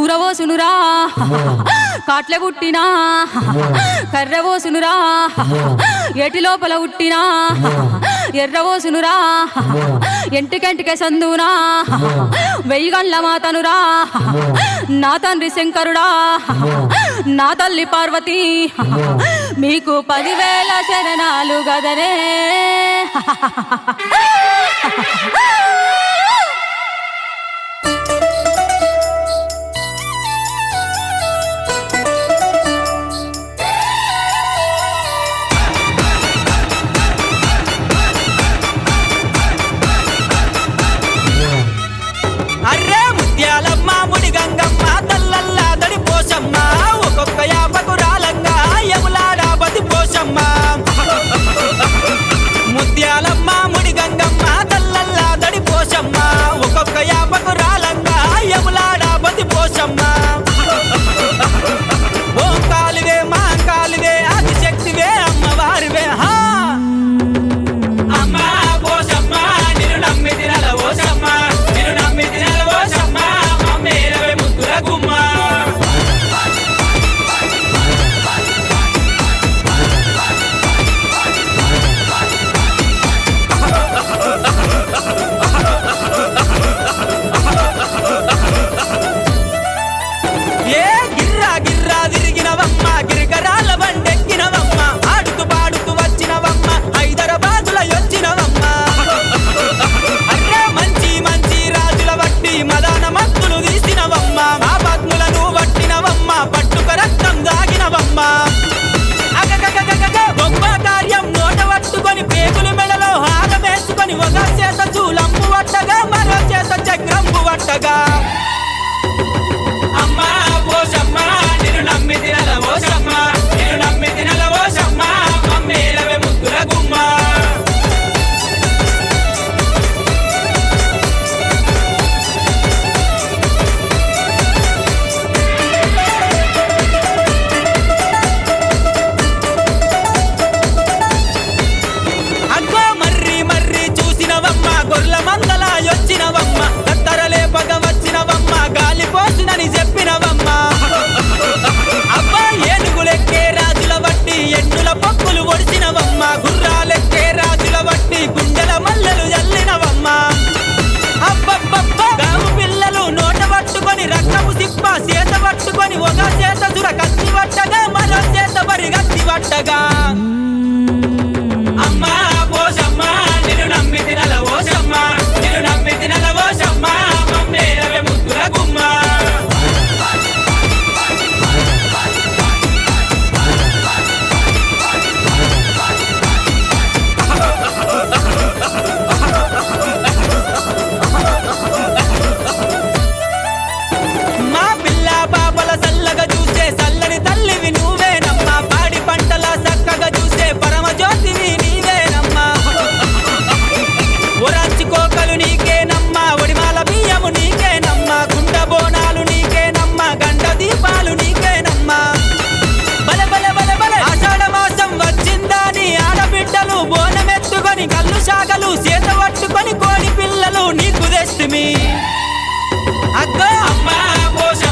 ఊరవోసునురా కాట్ల పుట్టినా కర్రవోసునురా ఏటి లోపల ఉట్టినా. ఎర్రవోసునురా ఎంటికెంటికే సందునా. వెయ్యి గండ్ల మాతనురా. నా తండ్రి శంకరుడా. నా తల్లి పార్వతి. మీకు పదివేల శరణాలు గదరే Te が పట్టుకొని ఒక చేత దుర కత్తి వట్టగా మరో చేత మరి కత్తి పట్టుకొని కళ్ళు శాఖలు చేత పట్టుకొని కోడి పిల్లలు నీకు తెస్తిమి అక్క అమ్మా పోష